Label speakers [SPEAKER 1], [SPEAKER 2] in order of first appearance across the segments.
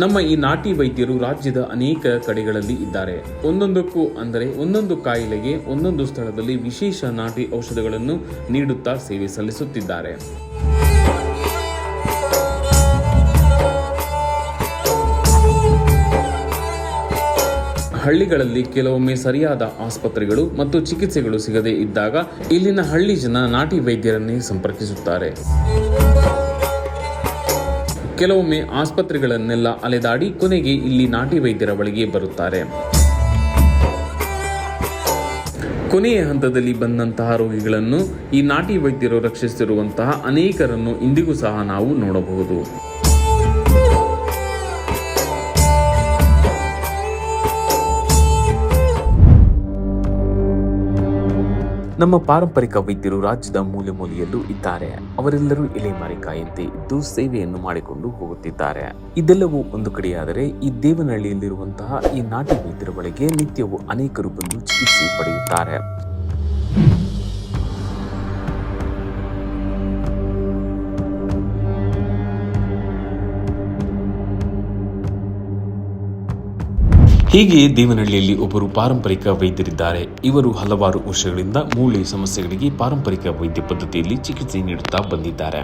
[SPEAKER 1] ನಮ್ಮ ಈ ನಾಟಿ ವೈದ್ಯರು ರಾಜ್ಯದ ಅನೇಕ ಕಡೆಗಳಲ್ಲಿ ಇದ್ದಾರೆ. ಒಂದೊಂದಕ್ಕೂ ಅಂದರೆ ಒಂದೊಂದು ಕಾಯಿಲೆಗೆ ಒಂದೊಂದು ಸ್ಥಳದಲ್ಲಿ ವಿಶೇಷ ನಾಟಿ ಔಷಧಗಳನ್ನು ನೀಡುತ್ತಾ ಸೇವೆ ಸಲ್ಲಿಸುತ್ತಿದ್ದಾರೆ. ಹಳ್ಳಿಗಳಲ್ಲಿ ಕೆಲವೊಮ್ಮೆ ಸರಿಯಾದ ಆಸ್ಪತ್ರೆಗಳು ಮತ್ತು ಚಿಕಿತ್ಸೆಗಳು ಸಿಗದೇ ಇದ್ದಾಗ ಇಲ್ಲಿನ ಹಳ್ಳಿ ಜನ ನಾಟಿ ವೈದ್ಯರನ್ನೇ ಸಂಪರ್ಕಿಸುತ್ತಾರೆ. ಕೆಲವೊಮ್ಮೆ ಆಸ್ಪತ್ರೆಗಳನ್ನೆಲ್ಲ ಅಲೆದಾಡಿ ಕೊನೆಗೆ ಇಲ್ಲಿ ನಾಟಿ ವೈದ್ಯರ ಬಳಿಗೆ ಬರುತ್ತಾರೆ. ಕೊನೆಯ ಹಂತದಲ್ಲಿ ಬಂದಂತಹ ರೋಗಿಗಳನ್ನು ಈ ನಾಟಿ ವೈದ್ಯರು ರಕ್ಷಿಸಿರುವಂತಹ ಅನೇಕರನ್ನು ಇಂದಿಗೂ ಸಹ ನಾವು ನೋಡಬಹುದು. ನಮ್ಮ ಪಾರಂಪರಿಕ ವೈದ್ಯರು ರಾಜ್ಯದ ಮೂಲೆ ಮೂಲೆಯಲ್ಲೂ ಇದ್ದಾರೆ. ಅವರೆಲ್ಲರೂ ಎಲೆಮಾರಿಕಾಯಂತೆ ಇದ್ದು ಸೇವೆಯನ್ನು ಮಾಡಿಕೊಂಡು ಹೋಗುತ್ತಿದ್ದಾರೆ. ಇದೆಲ್ಲವೂ ಒಂದು ಕಡೆಯಾದರೆ ಈ ದೇವನಹಳ್ಳಿಯಲ್ಲಿರುವಂತಹ ಈ ನಾಟಿ ವೈದ್ಯರ ಬಳಿಗೆ ನಿತ್ಯವೂ ಅನೇಕರು ಬಂದು ಚಿಕಿತ್ಸೆ ಪಡೆಯುತ್ತಾರೆ. ಹೀಗೆ ದೇವನಹಳ್ಳಿಯಲ್ಲಿ ಒಬ್ಬರು ಪಾರಂಪರಿಕ ವೈದ್ಯರಿದ್ದಾರೆ. ಇವರು ಹಲವಾರು ವರ್ಷಗಳಿಂದ ಮೂಳೆ ಸಮಸ್ಯೆಗಳಿಗೆ ಪಾರಂಪರಿಕ ವೈದ್ಯ ಪದ್ಧತಿಯಲ್ಲಿ ಚಿಕಿತ್ಸೆ ನೀಡುತ್ತಾ ಬಂದಿದ್ದಾರೆ.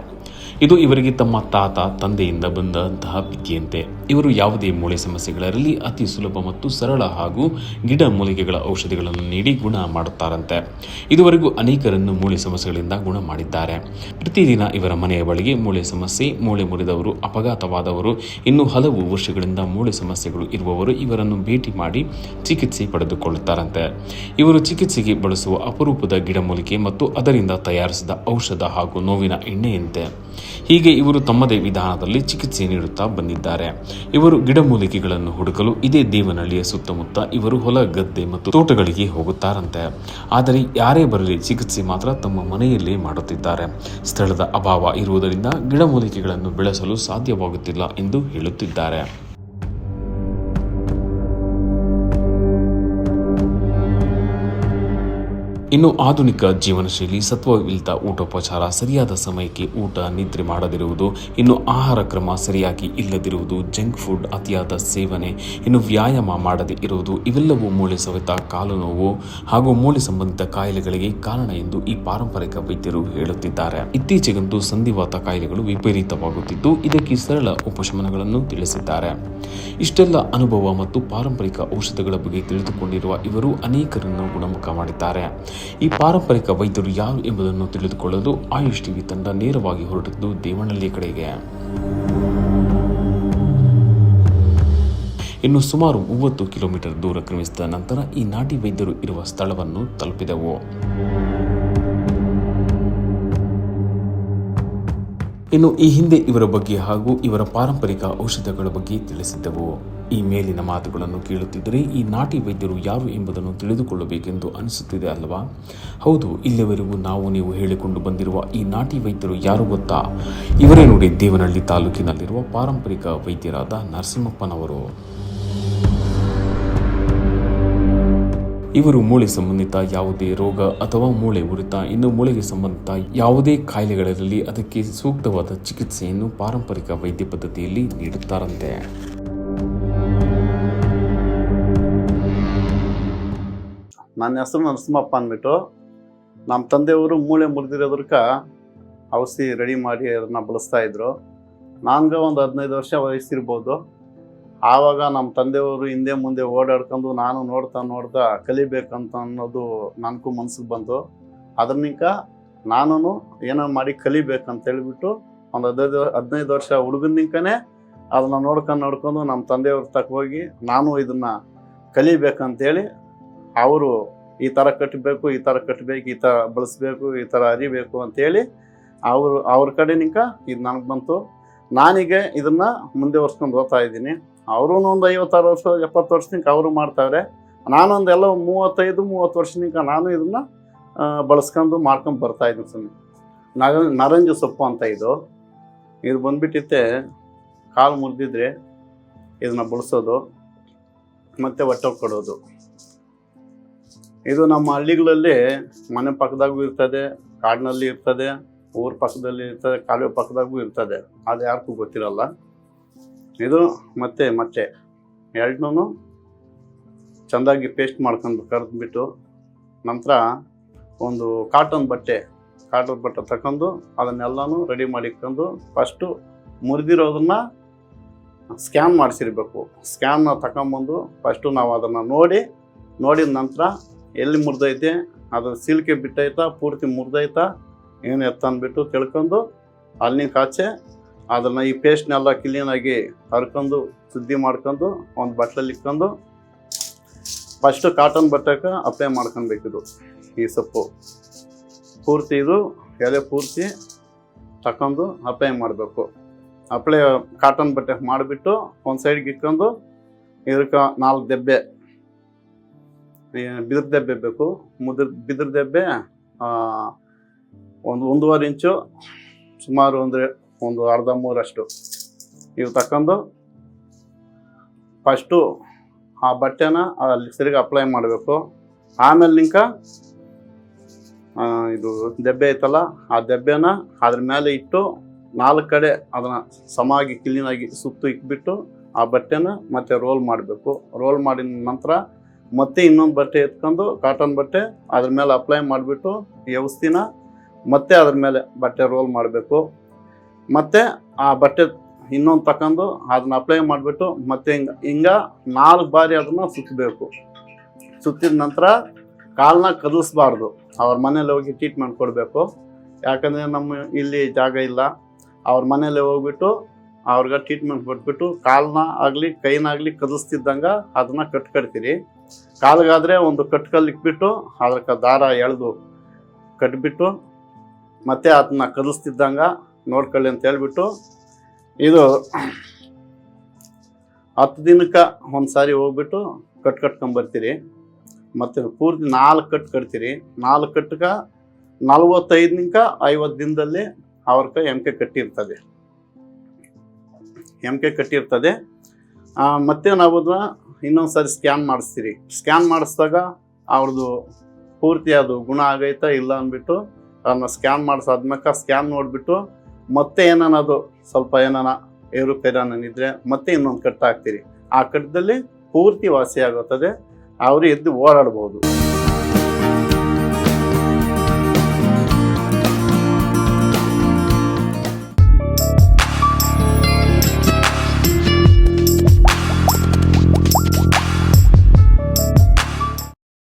[SPEAKER 1] ಇದು ಇವರಿಗೆ ತಮ್ಮ ತಾತ, ತಂದೆಯಿಂದ ಬಂದಂತಹ ವಿದ್ಯೆಯಂತೆ. ಇವರು ಯಾವುದೇ ಮೂಳೆ ಸಮಸ್ಯೆಗಳಲ್ಲಿ ಅತಿ ಸುಲಭ ಮತ್ತು ಸರಳ ಹಾಗೂ ಗಿಡ ಮೂಲಿಕೆಗಳ ಔಷಧಿಗಳನ್ನು ನೀಡಿ ಗುಣ ಮಾಡುತ್ತಾರಂತೆ. ಇದುವರೆಗೂ ಅನೇಕರನ್ನು ಮೂಳೆ ಸಮಸ್ಯೆಗಳಿಂದ ಗುಣ ಮಾಡಿದ್ದಾರೆ. ಪ್ರತಿದಿನ ಇವರ ಮನೆಯ ಬಳಿಗೆ ಮೂಳೆ ಸಮಸ್ಯೆ, ಮೂಳೆ ಮುರಿದವರು, ಅಪಘಾತವಾದವರು, ಇನ್ನು ಹಲವು ವರ್ಷಗಳಿಂದ ಮೂಳೆ ಸಮಸ್ಯೆಗಳು ಇರುವವರು ಇವರನ್ನು ಮಾಡಿ ಚಿಕಿತ್ಸೆ ಪಡೆದುಕೊಳ್ಳುತ್ತಾರಂತೆ. ಇವರು ಚಿಕಿತ್ಸೆಗೆ ಬಳಸುವ ಅಪರೂಪದ ಗಿಡಮೂಲಿಕೆ ಮತ್ತು ಅದರಿಂದ ತಯಾರಿಸಿದ ಔಷಧ ಹಾಗೂ ನೋವಿನ ಎಣ್ಣೆಯಂತೆ. ಹೀಗೆ ಇವರು ತಮ್ಮದೇ ವಿಧಾನದಲ್ಲಿ ಚಿಕಿತ್ಸೆ ನೀಡುತ್ತಾ ಬಂದಿದ್ದಾರೆ. ಇವರು ಗಿಡಮೂಲಿಕೆಗಳನ್ನು ಹುಡುಕಲು ಇದೇ ದೇವನಹಳ್ಳಿಯ ಸುತ್ತಮುತ್ತ ಇವರು ಹೊಲ, ಗದ್ದೆ ಮತ್ತು ತೋಟಗಳಿಗೆ ಹೋಗುತ್ತಾರಂತೆ. ಆದರೆ ಯಾರೇ ಬರಲಿ ಚಿಕಿತ್ಸೆ ಮಾತ್ರ ತಮ್ಮ ಮನೆಯಲ್ಲೇ ಮಾಡುತ್ತಿದ್ದಾರೆ. ಸ್ಥಳದ ಅಭಾವ ಇರುವುದರಿಂದ ಗಿಡಮೂಲಿಕೆಗಳನ್ನು ಬೆಳೆಸಲು ಸಾಧ್ಯವಾಗುತ್ತಿಲ್ಲ ಎಂದು ಹೇಳುತ್ತಿದ್ದಾರೆ. ಇನ್ನು ಆಧುನಿಕ ಜೀವನ ಶೈಲಿ ಸತ್ವವಿಲ್ಲದ ಊಟೋಪಚಾರ ಸರಿಯಾದ ಸಮಯಕ್ಕೆ ಊಟ, ನಿದ್ರೆ ಮಾಡದಿರುವುದು, ಇನ್ನು ಆಹಾರ ಕ್ರಮ ಸರಿಯಾಗಿ ಇಲ್ಲದಿರುವುದು, ಜಂಕ್ ಫುಡ್ ಅತಿಯಾದ ಸೇವನೆ, ಇನ್ನು ವ್ಯಾಯಾಮ ಮಾಡದೇ ಇರುವುದು, ಇವೆಲ್ಲವೂ ಮೂಳೆ ಸವೆತ ಕಾಲು ನೋವು ಹಾಗೂ ಮೂಳೆ ಸಂಬಂಧಿತ ಕಾಯಿಲೆಗಳಿಗೆ ಕಾರಣ ಎಂದು ಈ ಪಾರಂಪರಿಕ ವೈದ್ಯರು ಹೇಳುತ್ತಿದ್ದಾರೆ. ಇತ್ತೀಚೆಗಂತೂ ಸಂಧಿವಾತ ಕಾಯಿಲೆಗಳು ವಿಪರೀತವಾಗುತ್ತಿದ್ದು, ಇದಕ್ಕೆ ಸರಳ ಉಪಶಮನಗಳನ್ನು ತಿಳಿಸಿದ್ದಾರೆ. ಇಷ್ಟೆಲ್ಲ ಅನುಭವ ಮತ್ತು ಪಾರಂಪರಿಕ ಔಷಧಗಳ ಬಗ್ಗೆ ತಿಳಿದುಕೊಂಡಿರುವ ಇವರು ಅನೇಕರನ್ನು ಗುಣಮುಖ ಮಾಡಿದ್ದಾರೆ. ಈ ಪಾರಂಪರಿಕ ವೈದ್ಯರು ಯಾರು ಎಂಬುದನ್ನು ತಿಳಿದುಕೊಳ್ಳಲು ಆಯುಷ್ ಟಿವಿ ತಂಡ ನೇರವಾಗಿ ಹೊರಟಿದ್ದು ದೇವನಹಳ್ಳಿ ಕಡೆಗೆ. ಇನ್ನು ಸುಮಾರು ಮೂವತ್ತು ಕಿಲೋಮೀಟರ್ ದೂರ ಕ್ರಮಿಸಿದ ನಂತರ ಈ ನಾಟಿ ವೈದ್ಯರು ಇರುವ ಸ್ಥಳವನ್ನು ತಲುಪಿದೆವು. ಇನ್ನು ಈ ಹಿಂದೆ ಇವರ ಬಗ್ಗೆ ಹಾಗೂ ಇವರ ಪಾರಂಪರಿಕ ಔಷಧಗಳ ಬಗ್ಗೆ ತಿಳಿಸಿದ್ದೆವು. ಈ ಮೇಲಿನ ಮಾತುಗಳನ್ನು ಕೇಳುತ್ತಿದ್ದರೆ ಈ ನಾಟಿ ವೈದ್ಯರು ಯಾರು ಎಂಬುದನ್ನು ತಿಳಿದುಕೊಳ್ಳಬೇಕೆಂದು ಅನಿಸುತ್ತಿದೆ ಅಲ್ಲವಾ ಹೌದು, ಇಲ್ಲಿವರೆಗೂ ನಾವು ನೀವು ಹೇಳಿಕೊಂಡು ಬಂದಿರುವ ಈ ನಾಟಿ ವೈದ್ಯರು ಯಾರು ಗೊತ್ತಾ? ಇವರೇ ನೋಡಿ ದೇವನಹಳ್ಳಿ ತಾಲೂಕಿನಲ್ಲಿರುವ ಪಾರಂಪರಿಕ ವೈದ್ಯರಾದ ನರಸಿಂಹಪ್ಪನವರು. ಇವರು ಮೂಳೆ ಸಂಬಂಧಿತ ಯಾವುದೇ ರೋಗ ಅಥವಾ ಮೂಳೆ ಉರಿತ, ಇನ್ನು ಮೂಳೆಗೆ ಸಂಬಂಧಿತ ಯಾವುದೇ ಕಾಯಿಲೆಗಳಿರಲಿ ಅದಕ್ಕೆ ಸೂಕ್ತವಾದ ಚಿಕಿತ್ಸೆಯನ್ನು ಪಾರಂಪರಿಕ ವೈದ್ಯ ಪದ್ಧತಿಯಲ್ಲಿ ನೀಡುತ್ತಾರಂತೆ.
[SPEAKER 2] ನನ್ನ ಹೆಸರು ನರಸಿಂಹಪ್ಪ ಅಂದ್ಬಿಟ್ಟು, ನಮ್ಮ ತಂದೆಯವರು ಮೂಳೆ ಮುರಿದಿರೋದ್ರಕ ಔಷಧಿ ರೆಡಿ ಮಾಡಿ ಅದನ್ನು ಬಳಸ್ತಾ ಇದ್ರು. ನನ್ಗೆ ಒಂದು ಹದಿನೈದು ವರ್ಷ ವಯಸ್ಸಿರ್ಬೋದು. ಆವಾಗ ನಮ್ಮ ತಂದೆಯವರು ಹಿಂದೆ ಮುಂದೆ ಓಡಾಡ್ಕೊಂಡು ನಾನು ನೋಡ್ತಾ ನೋಡ್ತಾ ಕಲಿಬೇಕಂತ ಅನ್ನೋದು ನನಗೂ ಮನ್ಸಿಗೆ ಬಂತು. ಅದರ್ನಿಂಕ ನಾನು ಏನೋ ಮಾಡಿ ಕಲಿಬೇಕಂತ ಹೇಳಿಬಿಟ್ಟು ಒಂದು ಹದಿನೈದು ಹದಿನೈದು ವರ್ಷ ಹುಡುಗನಿಂಕನೇ ಅದನ್ನ ನೋಡ್ಕೊಂಡು ನೋಡ್ಕೊಂಡು ನಮ್ಮ ತಂದೆಯವ್ರ ತಕ್ಕ ಹೋಗಿ ನಾನು ಇದನ್ನ ಕಲಿಬೇಕಂತೇಳಿ ಅವರು ಈ ಥರ ಕಟ್ಟಬೇಕು ಈ ಥರ ಕಟ್ಟಬೇಕು ಈ ಥರ ಬಳಸ್ಬೇಕು, ಈ ಥರ ಅರಿಬೇಕು ಅಂತೇಳಿ ಅವರು, ಅವ್ರ ಕಡೆ ನಿಂಕ ಇದು ನನಗೆ ಬಂತು. ನಾನೀಗ ಇದನ್ನು ಮುಂದೆ ವರ್ಸ್ಕೊಂಡು ಹೋಗ್ತಾ ಇದ್ದೀನಿ. ಅವರು ಒಂದು ಐವತ್ತಾರು ವರ್ಷ, ಎಪ್ಪತ್ತು ವರ್ಷದಿಂದ ಅವರು ಮಾಡ್ತಾವ್ರೆ. ನಾನೊಂದು ಎಲ್ಲ ಮೂವತ್ತೈದು, ಮೂವತ್ತು ವರ್ಷದಿಂದ ನಾನು ಇದನ್ನ ಬಳಸ್ಕೊಂಡು ಮಾಡ್ಕೊಂಡು ಬರ್ತಾ ಇದ್ದೀನಿ ಸುಮ್ಮನೆ ನರ, ನರಂಜ ಸೊಪ್ಪು ಅಂತ ಇದು. ಇದು ಬಂದ್ಬಿಟ್ಟಿತ್ತೆ, ಕಾಲು ಮುರಿದಿದ್ರೆ ಇದನ್ನ ಬಳಸೋದು, ಮತ್ತೆ ಹೊಟ್ಟೆ ಕೊಡೋದು ಇದು ನಮ್ಮ ಹಳ್ಳಿಗಳಲ್ಲಿ ಮನೆ ಪಕ್ಕದಾಗೂ ಇರ್ತದೆ, ಕಾಡಿನಲ್ಲಿ ಇರ್ತದೆ, ಊರ ಪಕ್ಕದಲ್ಲಿ ಇರ್ತದೆ, ಕಾಲುವೆ ಪಕ್ಕದಾಗೂ ಇರ್ತದೆ. ಅದು ಯಾರಿಗೂ ಗೊತ್ತಿರಲ್ಲ. ಇದು ಮತ್ತೆ ಮತ್ತೆ. ಎರಡನ್ನೂ ಚೆಂದಾಗಿ ಪೇಸ್ಟ್ ಮಾಡ್ಕೊಂಡು ಕರೆದ್ಬಿಟ್ಟು ನಂತರ ಒಂದು ಕಾಟನ್ ಬಟ್ಟೆ ಕಾಟನ್ ಬಟ್ಟೆ ತಗೊಂಡು ಅದನ್ನೆಲ್ಲನೂ ರೆಡಿ ಮಾಡಿಕೊಂಡು ಫಸ್ಟು ಮುರಿದಿರೋದನ್ನು ಸ್ಕ್ಯಾನ್ ಮಾಡಿಸಿರ್ಬೇಕು. ಸ್ಕ್ಯಾನ್ನ ತಗೊಂಬಂದು ಫಸ್ಟು ನಾವು ಅದನ್ನು ನೋಡಿ, ನೋಡಿದ ನಂತರ ಎಲ್ಲಿ ಮುರಿದೈತೆ, ಅದು ಸಿಲ್ಕೆ ಬಿಟ್ಟೈತಾ, ಪೂರ್ತಿ ಮುರಿದೈತಾ, ಏನು ಎತ್ತಂದ್ಬಿಟ್ಟು ತಿಳ್ಕೊಂಡು ಅಲ್ಲಿ ಕಾಚೆ ಅದನ್ನು ಈ ಪೇಸ್ಟ್ನೆಲ್ಲ ಕ್ಲೀನಾಗಿ ಹರ್ಕೊಂಡು ಶುದ್ಧಿ ಮಾಡ್ಕೊಂಡು, ಒಂದು ಬಟ್ಟಲಲ್ಲಿ ಇಟ್ಕೊಂಡು ಫಸ್ಟು ಕಾಟನ್ ಬಟ್ಟೆಗೆ ಅಪ್ಲೈ ಮಾಡ್ಕೊಬೇಕಿದು ಈ ಸೊಪ್ಪು. ಪೂರ್ತಿ ಇದು, ಎಲೆ ಪೂರ್ತಿ ತಕೊಂಡು ಅಪ್ಲೈ ಮಾಡಬೇಕು. ಅಪ್ಲೈ ಕಾಟನ್ ಬಟ್ಟೆ ಮಾಡಿಬಿಟ್ಟು, ಒಂದು ಸೈಡ್ಗೆ ಇಟ್ಕೊಂಡು, ಇದಕ್ಕೆ ನಾಲ್ಕು ದೆಬ್ಬೆ ಬಿದಿರು ದೆಬ್ಬೆ ಬೇಕು. ಮುದ್ರ, ಬಿದಿರು ದೆಬ್ಬೆ ಒಂದು, ಒಂದೂವರೆ ಇಂಚು, ಸುಮಾರು ಅಂದರೆ ಒಂದು ಅರ್ಧ, ಮೂರಷ್ಟು. ಇವು ತಕೊಂಡು ಫಸ್ಟು ಆ ಬಟ್ಟೆನ ಅಲ್ಲಿ ಸರಿಗೆ ಅಪ್ಲೈ ಮಾಡಬೇಕು. ಆಮೇಲೆ ನಿಂಕ ಇದು ದೆಬ್ಬೆ ಐತಲ್ಲ, ಆ ದೆಬ್ಬೆನ ಅದ್ರ ಮೇಲೆ ಇಟ್ಟು ನಾಲ್ಕು ಕಡೆ ಅದನ್ನು ಸಮಾಗಿ ಕ್ಲೀನಾಗಿ ಸುತ್ತು ಇಟ್ಬಿಟ್ಟು ಆ ಬಟ್ಟೆನ ಮತ್ತೆ ರೋಲ್ ಮಾಡಬೇಕು. ರೋಲ್ ಮಾಡಿದ ನಂತರ ಮತ್ತೆ ಇನ್ನೊಂದು ಬಟ್ಟೆ ಎತ್ಕೊಂಡು ಕಾಟನ್ ಬಟ್ಟೆ ಅದ್ರ ಮೇಲೆ ಅಪ್ಲೈ ಮಾಡಿಬಿಟ್ಟು ಈ ಮತ್ತೆ ಅದ್ರ ಮೇಲೆ ಬಟ್ಟೆ ರೋಲ್ ಮಾಡಬೇಕು. ಮತ್ತೆ ಆ ಬಟ್ಟೆ ಇನ್ನೊಂದು ತಕೊಂಡು ಅದನ್ನ ಅಪ್ಲೈ ಮಾಡಿಬಿಟ್ಟು ಮತ್ತೆ ಹಿಂಗ ಹಿಂಗ ನಾಲ್ಕು ಬಾರಿ ಅದನ್ನ ಸುತ್ತಬೇಕು ಸುತ್ತಿದ ನಂತರ ಕಾಲನ್ನ ಕದಲಿಸ್ಬಾರ್ದು. ಅವ್ರ ಮನೇಲಿ ಹೋಗಿ ಟ್ರೀಟ್ಮೆಂಟ್ ಕೊಡಬೇಕು. ಯಾಕಂದರೆ ನಮ್ಮ ಇಲ್ಲಿ ಜಾಗ ಇಲ್ಲ. ಅವ್ರ ಮನೇಲಿ ಹೋಗ್ಬಿಟ್ಟು ಅವ್ರಿಗೆ ಟ್ರೀಟ್ಮೆಂಟ್ ಕೊಟ್ಬಿಟ್ಟು ಕಾಲನ್ನ ಆಗಲಿ, ಕೈನಾಗಲಿ ಕದಿಸ್ತಿದ್ದಂಗೆ ಅದನ್ನ ಕಟ್ಕಡ್ತೀರಿ. ಕಾಲಿಗಾದರೆ ಒಂದು ಕಟ್ಕಲ್ಲಿ ಇಕ್ಬಿಟ್ಟು ಅದಕ್ಕೆ ದಾರ ಎಳೆದು ಕಟ್ಬಿಟ್ಟು ಮತ್ತೆ ಅದನ್ನ ಕದಿಸ್ತಿದ್ದಂಗೆ ನೋಡ್ಕೊಳ್ಳಿ ಅಂತ ಹೇಳ್ಬಿಟ್ಟು ಇದು ಹತ್ತು ದಿನಕ್ಕೆ ಒಂದು ಸಾರಿ ಹೋಗ್ಬಿಟ್ಟು ಕಟ್ ಕಟ್ಕೊಂಬರ್ತೀರಿ ಮತ್ತು ಪೂರ್ತಿ ನಾಲ್ಕು ಕಟ್ ಕಟ್ತೀರಿ. ನಾಲ್ಕು ಕಟ್ಗೆ ನಲ್ವತ್ತೈದನಿಂಕ ಐವತ್ತು ದಿನದಲ್ಲಿ ಅವ್ರ ಎಮ್ಕೆ ಕಟ್ಟಿರ್ತದೆ. ಎಮ್ಕೆ ಕಟ್ಟಿರ್ತದೆ. ಮತ್ತೆ ನಾವು ಅದನ್ನ ಇನ್ನೊಂದು ಸಾರಿ ಸ್ಕ್ಯಾನ್ ಮಾಡಿಸ್ತೀರಿ. ಸ್ಕ್ಯಾನ್ ಮಾಡಿಸಿದಾಗ ಅವ್ರದ್ದು ಪೂರ್ತಿ ಅದು ಗುಣ ಆಗೈತಾ ಇಲ್ಲ ಅಂದ್ಬಿಟ್ಟು ಅದನ್ನ ಸ್ಕ್ಯಾನ್ ಮಾಡಿಸಾದ್ಮೇಲೆ ಸ್ಕ್ಯಾನ್ ನೋಡಿಬಿಟ್ಟು ಮತ್ತೆ ಏನಾನ ಅದು ಸ್ವಲ್ಪ ಏನಾನ ಏರುಪೇರಾನಿದ್ರೆ ಮತ್ತೆ ಇನ್ನೊಂದು ಕಟ್ ಹಾಕ್ತೀರಿ. ಆ ಕಟ್ಟದಲ್ಲಿ ಪೂರ್ತಿ ವಾಸಿ ಆಗುತ್ತದೆ ಅವರು ಎದ್ದು ಓಡಾಡ್ಬೋದು.